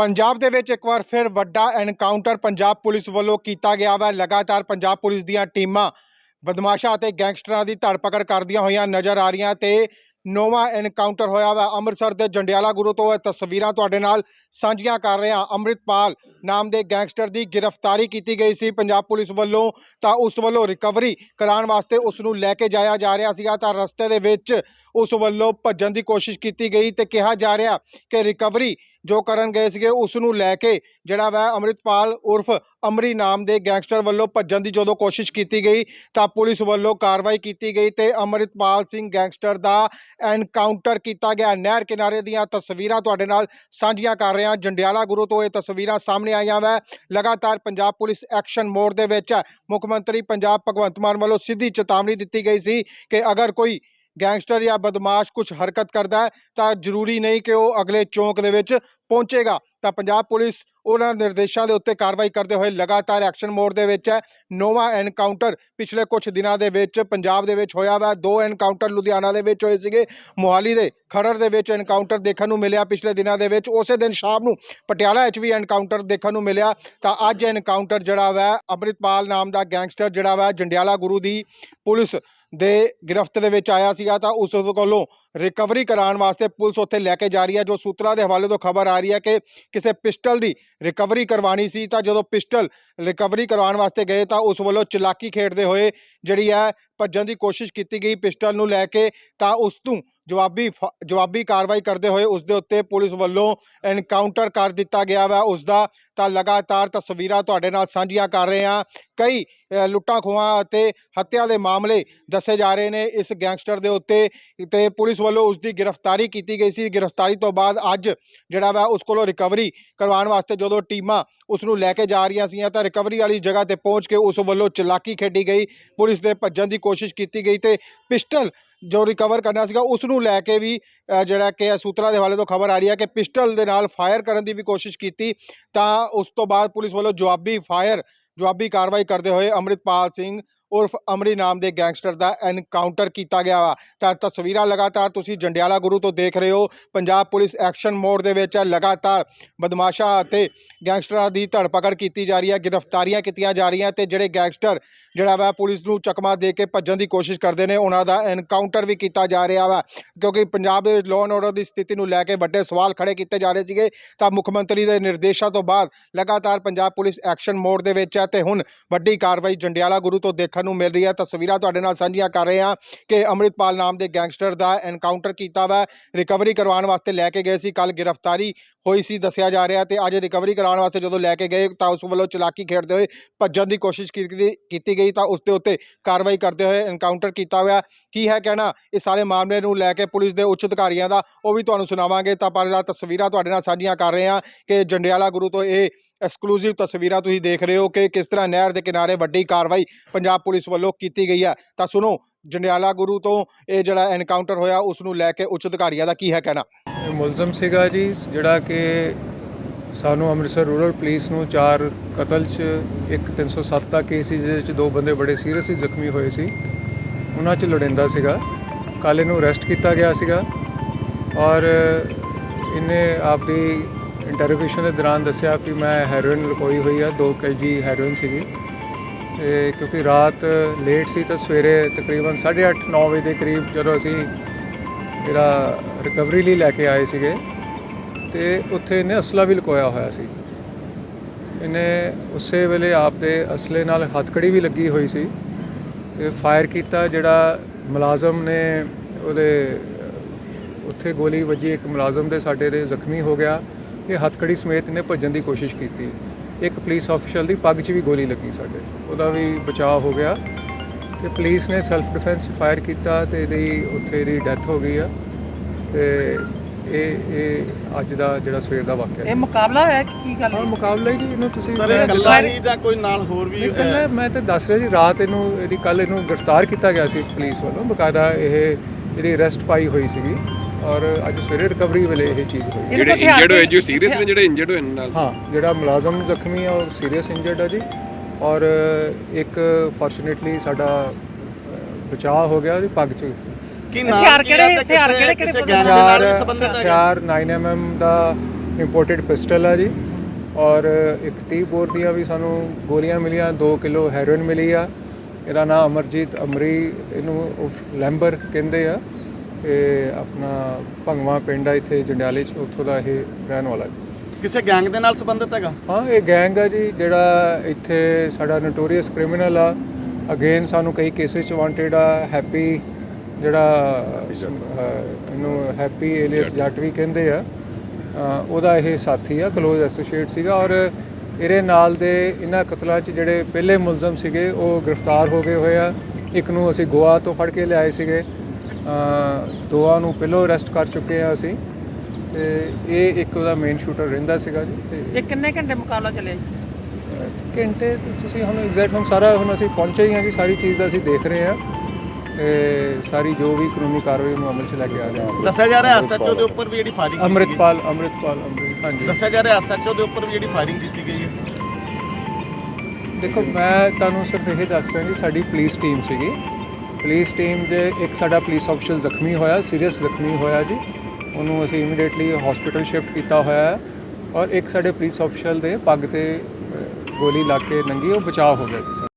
ਪੰਜਾਬ ਦੇ ਵਿੱਚ ਇੱਕ ਵਾਰ ਫਿਰ ਵੱਡਾ ਐਨਕਾਊਂਟਰ ਪੰਜਾਬ ਪੁਲਿਸ ਵੱਲੋਂ ਕੀਤਾ ਗਿਆ ਵਾ। ਲਗਾਤਾਰ ਪੰਜਾਬ ਪੁਲਿਸ ਦੀਆਂ ਟੀਮਾਂ ਬਦਮਾਸ਼ਾਂ ਅਤੇ ਗੈਂਗਸਟਰਾਂ ਦੀ ਧਰਪਕੜ ਕਰਦੀਆਂ ਹੋਈਆਂ ਨਜ਼ਰ ਆ ਰਹੀਆਂ ਤੇ ਨੌਵਾਂ ਐਨਕਾਊਂਟਰ ਹੋਇਆ ਵਾ। ਅੰਮ੍ਰਿਤਸਰ ਦੇ ਜੰਡਿਆਲਾ ਗੁਰੂ ਤੋਂ ਇਹ ਤਸਵੀਰਾਂ ਤੁਹਾਡੇ ਨਾਲ ਸਾਂਝੀਆਂ ਕਰ ਰਹੇ ਹਾਂ। ਅੰਮ੍ਰਿਤਪਾਲ ਨਾਮ ਦੇ ਗੈਂਗਸਟਰ ਦੀ ਗ੍ਰਿਫਤਾਰੀ ਕੀਤੀ ਗਈ ਸੀ ਪੰਜਾਬ ਪੁਲਿਸ ਵੱਲੋਂ, ਤਾਂ ਉਸ ਵੱਲੋਂ ਰਿਕਵਰੀ ਕਰਾਉਣ ਵਾਸਤੇ ਉਸ ਨੂੰ ਲੈ ਕੇ ਜਾਇਆ ਜਾ ਰਿਹਾ ਸੀਗਾ। ਤਾਂ ਰਸਤੇ ਦੇ ਵਿੱਚ ਉਸ ਵੱਲੋਂ ਭੱਜਣ ਦੀ ਕੋਸ਼ਿਸ਼ ਕੀਤੀ ਗਈ ਤੇ ਕਿਹਾ ਜਾ ਰਿਹਾ ਕਿ ਰਿਕਵਰੀ ਜੋ ਕਰਨ ਗਏ ਸੀਗੇ ਉਸ ਨੂੰ ਲੈ ਕੇ ਜਿਹੜਾ ਵਾ ਅੰਮ੍ਰਿਤਪਾਲ ਉਰਫ ਅਮਰੀ ਨਾਮ ਦੇ ਗੈਂਗਸਟਰ ਵੱਲੋਂ ਭੱਜਣ ਦੀ ਜਦੋਂ ਕੋਸ਼ਿਸ਼ ਕੀਤੀ ਗਈ, ਤਾਂ ਪੁਲਿਸ ਵੱਲੋਂ ਕਾਰਵਾਈ ਕੀਤੀ ਗਈ ਤੇ ਅੰਮ੍ਰਿਤਪਾਲ ਸਿੰਘ ਗੈਂਗਸਟਰ ਦਾ ਐਨਕਾਊਂਟਰ ਕੀਤਾ ਗਿਆ। ਨਹਿਰ ਕਿਨਾਰੇ ਦੀਆਂ ਤਸਵੀਰਾਂ ਤੁਹਾਡੇ ਨਾਲ ਸਾਂਝੀਆਂ ਕਰ ਰਹੇ। ਹਾਂ ਜੰਡਿਆਲਾ ਗੁਰੂ ਤੋਂ ਇਹ ਤਸਵੀਰਾਂ ਸਾਹਮਣੇ ਆਈਆਂ ਵਾ। ਲਗਾਤਾਰ ਪੰਜਾਬ ਪੁਲਿਸ ਐਕਸ਼ਨ ਮੋਡ ਦੇ ਵਿੱਚ ਮੁੱਖ ਮੰਤਰੀ ਪੰਜਾਬ ਭਗਵੰਤ ਮਾਨ ਵੱਲੋਂ ਸਿੱਧੀ ਚੇਤਾਵਨੀ ਦਿੱਤੀ ਗਈ ਸੀ ਕਿ ਅਗਰ ਕੋਈ ਗੈਂਗਸਟਰ ਜਾਂ ਬਦਮਾਸ਼ ਕੁਝ ਹਰਕਤ ਕਰਦਾ ਹੈ, ਤਾਂ ਜ਼ਰੂਰੀ ਨਹੀਂ ਕਿ ਉਹ ਅਗਲੇ ਚੌਂਕ ਦੇ ਵਿੱਚ ਪਹੁੰਚੇਗਾ। ਤਾਂ ਪੰਜਾਬ ਪੁਲਿਸ ਉਹਨਾਂ ਨਿਰਦੇਸ਼ਾਂ ਦੇ ਉੱਤੇ ਕਾਰਵਾਈ ਕਰਦੇ ਹੋਏ ਲਗਾਤਾਰ ਐਕਸ਼ਨ ਮੋਡ ਦੇ ਵਿੱਚ ਹੈ। ਨੋਵਾ ਐਨਕਾਊਂਟਰ ਪਿਛਲੇ ਕੁਝ ਦਿਨਾਂ ਦੇ ਵਿੱਚ ਪੰਜਾਬ ਦੇ ਵਿੱਚ ਹੋਇਆ ਵਾ। ਦੋ ਐਨਕਾਊਂਟਰ ਲੁਧਿਆਣਾ ਦੇ ਵਿੱਚ ਹੋਏ ਸੀਗੇ। ਮੋਹਾਲੀ ਦੇ ਖਰੜ ਦੇ ਵਿੱਚ ਐਨਕਾਊਂਟਰ ਦੇਖਣ ਨੂੰ ਮਿਲਿਆ ਪਿਛਲੇ ਦਿਨਾਂ ਦੇ ਵਿੱਚ। ਉਸੇ ਦਿਨ ਸ਼ਾਮ ਨੂੰ ਪਟਿਆਲਾ ਵਿੱਚ ਵੀ ਐਨਕਾਊਂਟਰ ਦੇਖਣ ਨੂੰ ਮਿਲਿਆ। ਤਾਂ ਅੱਜ ਐਨਕਾਊਂਟਰ ਜਿਹੜਾ ਵਾ, ਅੰਮ੍ਰਿਤਪਾਲ ਨਾਮ ਦਾ ਗੈਂਗਸਟਰ ਜਿਹੜਾ ਵਾ, ਜੰਡਿਆਲਾ ਗੁਰੂ ਦੀ ਪੁਲਿਸ ਦੇ ਗ੍ਰਿਫਤ ਦੇ ਵਿੱਚ ਆਇਆ ਸੀਗਾ। ਤਾਂ ਉਸ ਕੋਲੋਂ ਰਿਕਵਰੀ ਕਰਾਉਣ ਵਾਸਤੇ ਪੁਲਿਸ ਉੱਥੇ ਲੈ ਕੇ ਜਾ ਰਹੀ ਹੈ, ਜੋ ਸੂਤਰਾਂ ਦੇ ਹਵਾਲੇ ਤੋਂ ਖਬਰ ਆ ਰਹੀ ਹੈ ਕਿ ਕਿਸੇ ਪਿਸਟਲ ਦੀ ਰਿਕਵਰੀ ਕਰਵਾਣੀ ਸੀ ਤਾਂ ਜਦੋਂ ਪਿਸਟਲ ਰਿਕਵਰੀ ਕਰਵਾਉਣ ਵਾਸਤੇ ਗਏ ਤਾਂ ਉਸ ਵੱਲੋਂ ਚਲਾਕੀ ਖੇਡਦੇ ਹੋਏ ਜਿਹੜੀ ਹੈ ਭੱਜਣ ਦੀ ਕੋਸ਼ਿਸ਼ ਕੀਤੀ ਗਈ ਪਿਸਟਲ ਨੂੰ ਲੈ ਕੇ ਤਾਂ ਉਸ ਤੋਂ ਜਵਾਬੀ ਫ- ਜਵਾਬੀ ਕਾਰਵਾਈ ਕਰਦੇ ਹੋਏ ਉਸ ਦੇ ਉੱਤੇ ਪੁਲਿਸ ਵੱਲੋਂ ਐਨਕਾਊਂਟਰ ਕਰ ਦਿੱਤਾ ਗਿਆ ਵਾ। ਉਸ ਦਾ ਤਾਂ ਲਗਾਤਾਰ ਤਸਵੀਰਾਂ ਤੁਹਾਡੇ ਨਾਲ ਸਾਂਝੀਆਂ ਕਰ ਰਹੇ ਹਾਂ। ਕਈ ਲੁੱਟਾਂ ਖੋਹਾਂ ਅਤੇ ਹੱਤਿਆ ਦੇ ਮਾਮਲੇ ਦੱਸੇ ਜਾ ਰਹੇ ਨੇ ਇਸ ਗੈਂਗਸਟਰ ਦੇ ਉੱਤੇ। ਤੇ ਪੁਲਿਸ ਵੱਲੋਂ ਉਸ ਦੀ ਗ੍ਰਿਫਤਾਰੀ ਕੀਤੀ ਗਈ ਸੀ। ਗ੍ਰਿਫਤਾਰੀ ਤੋਂ ਬਾਅਦ ਅੱਜ ਜਿਹੜਾ ਵਾ ਉਸ ਕੋਲੋਂ ਰਿਕਵਰੀ ਕਰਵਾਉਣ ਵਾਸਤੇ ਜਦੋਂ ਟੀਮਾਂ ਉਸ ਨੂੰ ਲੈ ਕੇ ਜਾ ਰਹੀਆਂ ਸੀਆਂ ਤਾਂ ਰਿਕਵਰੀ ਵਾਲੀ ਜਗ੍ਹਾ ਤੇ ਪਹੁੰਚ ਕੇ ਉਸ ਵੱਲੋਂ ਚਲਾਕੀ ਖੇਡੀ ਗਈ। ਪੁਲਿਸ ਦੇ ਭੱਜਣ ਦੀ ਕੋਸ਼ਿਸ਼ ਕੀਤੀ ਗਈ ਤੇ ਪਿਸਟਲ ਜੋ ਰਿਕਵਰ ਕਰਨਾ ਸੀਗਾ ਉਸ ਨੂੰ ਲੈ ਕੇ ਵੀ ਜਿਹੜਾ ਕਿ ਸੂਤਰਾਂ ਦੇ ਹਵਾਲੇ ਤੋਂ ਖਬਰ ਆ ਰਹੀ ਹੈ ਕਿ ਪਿਸਟਲ ਦੇ ਨਾਲ ਫਾਇਰ ਕਰਨ ਦੀ ਵੀ ਕੋਸ਼ਿਸ਼ ਕੀਤੀ, ਤਾਂ ਉਸ ਤੋਂ ਬਾਅਦ ਪੁਲਿਸ ਵੱਲੋਂ ਜਵਾਬੀ ਫਾਇਰ ਜਵਾਬੀ ਕਾਰਵਾਈ ਕਰਦੇ ਹੋਏ ਅੰਮ੍ਰਿਤਪਾਲ ਸਿੰਘ ਉਰਫ ਅਮਰੀ ਨਾਮ ਦੇ ਗੈਂਗਸਟਰ ਦਾ ਐਨਕਾਊਂਟਰ ਕੀਤਾ ਗਿਆ ਵਾ। ਤਾਂ ਤਸਵੀਰਾਂ ਲਗਾਤਾਰ ਤੁਸੀਂ ਜੰਡਿਆਲਾ ਗੁਰੂ ਤੋਂ ਦੇਖ ਰਹੇ ਹੋ। ਪੰਜਾਬ ਪੁਲਿਸ ਐਕਸ਼ਨ ਮੋਡ ਦੇ ਵਿੱਚ ਹੈ ਲਗਾਤਾਰ ਬਦਮਾਸ਼ਾਂ ਅਤੇ ਗੈਂਗਸਟਰਾਂ ਦੀ ਧਰਪਕੜ ਕੀਤੀ ਜਾ ਰਹੀ ਹੈ, ਗ੍ਰਿਫਤਾਰੀਆਂ ਕੀਤੀਆਂ ਜਾ ਰਹੀਆਂ ਤੇ ਜਿਹੜੇ ਗੈਂਗਸਟਰ ਜਿਹੜਾ ਵਾ ਪੁਲਿਸ ਨੂੰ ਚਕਮਾ ਦੇ ਕੇ ਭੱਜਣ ਦੀ ਕੋਸ਼ਿਸ਼ ਕਰਦੇ ਨੇ, ਉਹਨਾਂ ਦਾ ਐਨਕਾਊਂਟਰ ਵੀ ਕੀਤਾ ਜਾ ਰਿਹਾ ਵਾ। ਕਿਉਂਕਿ ਪੰਜਾਬ ਦੇ ਲਾਅ ਐਂਡ ਆਰਡਰ ਦੀ ਸਥਿਤੀ ਨੂੰ ਲੈ ਕੇ ਵੱਡੇ ਸਵਾਲ ਖੜੇ ਕੀਤੇ ਜਾ ਰਹੇ ਸੀਗੇ। ਤਾਂ ਮੁੱਖ ਮੰਤਰੀ ਦੇ ਨਿਰਦੇਸ਼ਾਂ ਤੋਂ ਬਾਅਦ ਲਗਾਤਾਰ ਪੰਜਾਬ ਪੁਲਿਸ ਐਕਸ਼ਨ ਮੋਡ ਦੇ ਵਿੱਚ ਹੈ ਤੇ ਹੁਣ ਵੱਡੀ ਕਾਰਵਾਈ ਜੰਡਿਆਲਾ ਗੁਰੂ ਤੋਂ ਦੇਖ ਦੇਖਣ ਨੂੰ ਮਿਲ ਰਹੀ ਹੈ। ਤਸਵੀਰਾਂ ਤੁਹਾਡੇ ਨਾਲ ਸਾਂਝੀਆਂ ਕਰ ਰਹੇ ਹਾਂ ਕਿ ਅੰਮ੍ਰਿਤਪਾਲ ਨਾਮ ਦੇ ਗੈਂਗਸਟਰ ਦਾ ਐਨਕਾਊਂਟਰ ਕੀਤਾ ਵਾ। ਰਿਕਵਰੀ ਕਰਵਾਉਣ ਵਾਸਤੇ ਲੈ ਕੇ ਗਏ ਸੀ। ਕੱਲ ਗ੍ਰਿਫਤਾਰੀ ਹੋਈ ਸੀ, ਦੱਸਿਆ ਜਾ ਰਿਹਾ ਤੇ ਅੱਜ ਰਿਕਵਰੀ ਕਰਾਉਣ ਵਾਸਤੇ ਜਦੋਂ ਲੈ ਕੇ ਗਏ ਤਾਂ ਉਸ ਵੱਲੋਂ ਚਲਾਕੀ ਖੇਡਦੇ ਹੋਏ ਭੱਜਣ ਦੀ ਕੋਸ਼ਿਸ਼ ਕੀਤੀ ਕੀਤੀ ਗਈ ਤਾਂ ਉਸ ਦੇ ਉੱਤੇ ਕਾਰਵਾਈ ਕਰਦੇ ਹੋਏ ਐਨਕਾਊਂਟਰ ਕੀਤਾ ਹੋਇਆ। ਕੀ ਹੈ ਕਹਿਣਾ? ਇਸ ਸਾਰੇ ਮਾਮਲੇ ਨੂੰ ਲੈ ਕੇ ਪੁਲਿਸ ਦੇ ਉੱਚ ਅਧਿਕਾਰੀਆਂ ਦਾ ਉਹ ਵੀ ਤੁਹਾਨੂੰ ਸੁਣਾਵਾਂਗੇ। ਤਾਂ ਪਰ ਦਾ ਤਸਵੀਰਾਂ ਤੁਹਾਡੇ ਨਾਲ ਸਾਂਝੀਆਂ ਕਰ ਰਹੇ ਹਾਂ ਕਿ ਜੰਡਿਆਲਾ ਗੁਰੂ ਤੋਂ ਇਹ ਐਕਸਕਲੂਸਿਵ ਤਸਵੀਰਾਂ ਤੁਸੀਂ ਦੇਖ ਰਹੇ ਹੋ ਕਿ ਕਿਸ ਤਰ੍ਹਾਂ ਨਹਿਰ ਦੇ ਕਿਨਾਰੇ ਵੱਡੀ ਕਾਰਵਾਈ ਪੰਜਾਬ ਪੁਲਿਸ ਵੱਲੋਂ ਕੀਤੀ ਗਈ ਹੈ। ਤਾਂ ਸੁਣੋ, ਜੰਡਿਆਲਾ ਗੁਰੂ ਤੋਂ ਇਹ ਜਿਹੜਾ ਐਨਕਾਊਂਟਰ ਹੋਇਆ ਉਸ ਨੂੰ ਲੈ ਕੇ ਉੱਚ ਅਧਿਕਾਰੀਆਂ ਦਾ ਕੀ ਹੈ ਕਹਿਣਾ? ਇਹ ਮੁਲਜ਼ਮ ਸੀਗਾ ਜੀ, ਜਿਹੜਾ ਕਿ ਸਾਨੂੰ ਅੰਮ੍ਰਿਤਸਰ ਰੂਰਲ ਪੁਲਿਸ ਨੂੰ ਚਾਰ ਕਤਲ 'ਚ, ਇੱਕ 307 ਦਾ ਕੇਸ ਸੀ, ਜਿਹਦੇ 'ਚ ਦੋ ਬੰਦੇ ਬੜੇ ਸੀਰੀਅਸਲੀ ਜ਼ਖਮੀ ਹੋਏ ਸੀ। ਉਹਨਾਂ 'ਚ ਲੋੜਿੰਦਾ ਸੀਗਾ। ਕੱਲ੍ਹ ਇਹਨੂੰ ਅਰੈਸਟ ਕੀਤਾ ਗਿਆ ਸੀਗਾ। ਔਰ ਇਹਨੇ ਆਪਦੀ ਇੰਟਰੋਗੇਸ਼ਨ ਦੇ ਦੌਰਾਨ ਦੱਸਿਆ ਕਿ ਮੈਂ ਹੈਰੋਇਨ ਲੁਕੋਈ ਹੋਈ ਆ 2 ਕੇਜੀ ਹੈਰੋਇਨ ਸੀਗੀ। ਤੇ ਕਿਉਂਕਿ ਰਾਤ ਲੇਟ ਸੀ ਤਾਂ ਸਵੇਰੇ ਤਕਰੀਬਨ 8:30 9 ਵਜੇ ਦੇ ਕਰੀਬ ਜਦੋਂ ਅਸੀਂ ਜਿਹੜਾ ਰਿਕਵਰੀ ਲਈ ਲੈ ਕੇ ਆਏ ਸੀਗੇ, ਤੇ ਉੱਥੇ ਇਹਨੇ ਅਸਲਾ ਵੀ ਲੁਕੋਇਆ ਹੋਇਆ ਸੀ। ਇਹਨੇ ਉਸੇ ਵੇਲੇ ਆਪਦੇ ਅਸਲੇ ਨਾਲ ਹੱਥਕੜੀ ਵੀ ਲੱਗੀ ਹੋਈ ਸੀ ਤੇ ਫਾਇਰ ਕੀਤਾ ਜਿਹੜਾ ਮੁਲਾਜ਼ਮ ਨੇ ਉਹਦੇ, ਉੱਥੇ ਗੋਲੀ ਵੱਜੀ, ਇੱਕ ਮੁਲਾਜ਼ਮ ਦੇ ਸਾਡੇ ਦੇ ਜ਼ਖਮੀ ਹੋ ਗਿਆ। ਇਹ ਹੱਥਕੜੀ ਸਮੇਤ ਇਹਨੇ ਭੱਜਣ ਦੀ ਕੋਸ਼ਿਸ਼ ਕੀਤੀ। ਇੱਕ ਪੁਲਿਸ ਅਫੀਸ਼ਲ ਦੀ ਪੱਗ 'ਚ ਵੀ ਗੋਲੀ ਲੱਗੀ ਸਾਡੇ। ਉਹਦਾ ਵੀ ਬਚਾਅ ਹੋ ਗਿਆ। ਤੇ ਪੁਲਿਸ ਨੇ ਸੈਲਫ ਡਿਫੈਂਸ ਫਾਇਰ ਕੀਤਾ ਤੇ ਇਹਦੀ ਉੱਥੇ ਇਹਦੀ ਡੈਥ ਹੋ ਗਈ ਆ। ਤੇ ਇਹ ਇਹ ਅੱਜ ਦਾ ਜਿਹੜਾ ਸਵੇਰ ਦਾ ਵਾਕਿਆ। ਇਹ ਹੈ ਮੁਕਾਬਲਾ ਹੈ ਕਿ ਕੀ ਗੱਲ ਹਾਂ ਮੁਕਾਬਲਾ ਹੀ ਜੀ ਇਹਨੂੰ ਤੁਸੀਂ ਸਰ ਇਕੱਲਾ ਹੀ ਜਾਂ ਕੋਈ ਨਾਲ ਹੋਰ ਵੀ ਨਹੀਂ, ਇਕੱਲਾ ਮੈਂ ਤਾਂ ਦੱਸ ਰਿਹਾ ਜੀ ਰਾਤ ਇਹਨੂੰ ਇਹਦੀ ਕੱਲ ਇਹਨੂੰ ਗ੍ਰਿਫਤਾਰ ਕੀਤਾ ਗਿਆ ਸੀ ਪੁਲਿਸ ਵੱਲੋਂ। ਬਕਾਇਦਾ ਇਹ ਜਿਹੜੀ ਅਰੈਸਟ ਪਾਈ ਹੋਈ ਸੀਗੀ। ਔਰ ਅੱਜ ਸਵੇਰੇ ਰਿਕਵਰੀ ਵੇਲੇ ਇਹ ਚੀਜ਼ ਹੋਈ। ਜਿਹੜੇ ਇੰਜਰਡ ਹੋਏ ਜੋ ਸੀਰੀਅਸ ਨੇ ਜਿਹੜੇ ਇੰਜਰਡ ਹੋਏ ਨਾਲ ਹਾਂ ਜਿਹੜਾ ਮੁਲਾਜ਼ਮ ਜ਼ਖਮੀ ਆ ਉਹ ਸੀਰੀਅਸ ਇੰਜਰਡ ਆ ਜੀ। ਔਰ ਇੱਕ ਫੋਰਚੂਨੇਟਲੀ ਸਾਡਾ ਬਚਾਅ ਹੋ ਗਿਆ ਉਹਦੀ ਪੱਗ 'ਚ ਕੀ ਹਥਿਆਰ ਕਿਹੜੇ- ਹਥਿਆਰ ਕਿਹੜੇ- ਕਿਹੜੇ ਨਾਲ ਸੰਬੰਧਿਤ ਹੈਗਾ ਹਥਿਆਰ 9mm ਦਾ ਇੰਪੋਰਟਡ ਪਿਸਟਲ ਆ ਜੀ। ਔਰ ਇੱਕ 30 ਬੋਰ ਦੀਆਂ ਵੀ ਸਾਨੂੰ ਗੋਲੀਆਂ ਮਿਲੀਆਂ 2 ਕਿਲੋ ਹੈਰੋਇਨ ਮਿਲੀ ਆ। ਇਹਦਾ ਨਾਮ ਅਮਰਜੀਤ ਅਮਰੀ ਇਹਨੂੰ ਲੈਂਬਰ ਕਹਿੰਦੇ ਆ। ਇਹ ਆਪਣਾ ਭੰਗਵਾ ਪਿੰਡ ਆ ਇੱਥੇ ਜੰਡਿਆਲੇ ਚ ਉੱਥੋਂ ਦਾ ਇਹ ਰਹਿਣ ਵਾਲਾ ਜੀ। ਕਿਸੇ ਗੈਂਗ ਦੇ ਨਾਲ ਸੰਬੰਧਿਤ ਹੈਗਾ? ਹਾਂ ਇਹ ਗੈਂਗ ਆ ਜੀ ਜਿਹੜਾ ਇੱਥੇ ਸਾਡਾ ਨੋਟੋਰੀਅਸ ਕ੍ਰਿਮੀਨਲ ਆ। ਅਗੇਨ ਸਾਨੂੰ ਕਈ ਕੇਸਿਸ ਚ ਵਾਂਟਡ ਆ ਹੈਪੀ ਜਿਹੜਾ ਅਹ, ਇਹਨੂੰ ਹੈਪੀ ਏਲੀਅਸ ਜੱਟ। ਵੀ ਕਹਿੰਦੇ ਆ। ਅਹ, ਉਹਦਾ ਇਹ ਸਾਥੀ ਆ ਕਲੋਜ਼ ਐਸੋਸੀਏਟ ਸੀਗਾ ਔਰ ਇਹਦੇ ਨਾਲ ਦੇ ਇਹਨਾਂ ਕਤਲਾਂ 'ਚ ਜਿਹੜੇ ਪਹਿਲੇ ਮੁਲਜ਼ਮ ਸੀਗੇ ਉਹ ਗ੍ਰਿਫਤਾਰ ਹੋ ਗਏ ਹੋਏ ਆ। ਇੱਕ ਨੂੰ ਅਸੀਂ ਗੋਆ ਤੋਂ ਫੜ ਕੇ ਲਿਆਏ ਸੀਗੇ। ਦੋਆਂ ਨੂੰ ਪਹਿਲਾਂ ਅਰੈਸਟ ਕਰ ਚੁੱਕੇ ਆ ਅਸੀਂ ਤੇ ਇਹ ਇੱਕ ਉਹਦਾ ਮੇਨ ਸ਼ੂਟਰ ਰਹਿੰਦਾ ਸੀਗਾ ਜੀ ਤੇ ਇਹ ਕਿੰਨੇ ਘੰਟੇ ਮੁਕਾਬਲਾ ਚੱਲਿਆ ਜੀ? ਘੰਟੇ ਤੇ ਤੁਸੀਂ ਹੁਣ ਐਗਜ਼ੈਕਟ ਹੁਣ ਸਾਰਾ ਹੁਣ ਅਸੀਂ ਪਹੁੰਚੇ ਹੀ ਹਾਂ ਜੀ ਸਾਰੀ ਚੀਜ਼ ਦਾ ਅਸੀਂ ਦੇਖ ਰਹੇ ਹਾਂ ਤੇ ਸਾਰੀ ਜੋ ਵੀ ਕਾਨੂੰਨੀ ਕਾਰਵਾਈ ਨੂੰ ਅਮਲ 'ਚ ਲੈ ਕੇ ਆ ਰਹੇ ਹਾਂ। ਦੱਸਿਆ ਜਾ ਰਿਹਾ ਐਸਐਚਓ ਦੇ ਉੱਪਰ ਵੀ ਜਿਹੜੀ ਫਾਇਰਿੰਗ ਅੰਮ੍ਰਿਤਪਾਲ ਅੰਮ੍ਰਿਤਪਾਲ ਅੰਮ੍ਰਿਤ ਹਾਂਜੀ। ਦੱਸਿਆ ਜਾ ਰਿਹਾ ਐਸਐਚਓ ਦੇ ਉੱਪਰ ਵੀ ਜਿਹੜੀ ਫਾਇਰਿੰਗ ਕੀਤੀ ਗਈ ਹੈ। ਦੇਖੋ ਮੈਂ ਤੁਹਾਨੂੰ ਸਿਰਫ ਇਹ ਦੱਸ ਰਿਹਾ ਜੀ ਸਾਡੀ ਪੁਲਿਸ ਟੀਮ ਸੀਗੀ। ਪੁਲਿਸ ਟੀਮ ਦੇ ਇੱਕ ਸਾਡਾ ਪੁਲਿਸ ਅਫਸਰ ਜ਼ਖਮੀ ਹੋਇਆ, ਸੀਰੀਅਸ ਜ਼ਖਮੀ ਹੋਇਆ ਜੀ। ਉਹਨੂੰ ਅਸੀਂ ਇਮੀਡੀਏਟਲੀ ਹਸਪੀਟਲ ਸ਼ਿਫਟ ਕੀਤਾ ਹੋਇਆ ਹੈ ਔਰ ਇੱਕ ਸਾਡੇ ਪੁਲਿਸ ਅਫਸਰ ਦੇ ਪੱਗ ਤੇ ਗੋਲੀ ਲੱਗ ਕੇ ਨੰਗੀ, ਉਹ ਬਚਾਅ ਹੋ ਗਿਆ ਜੀ।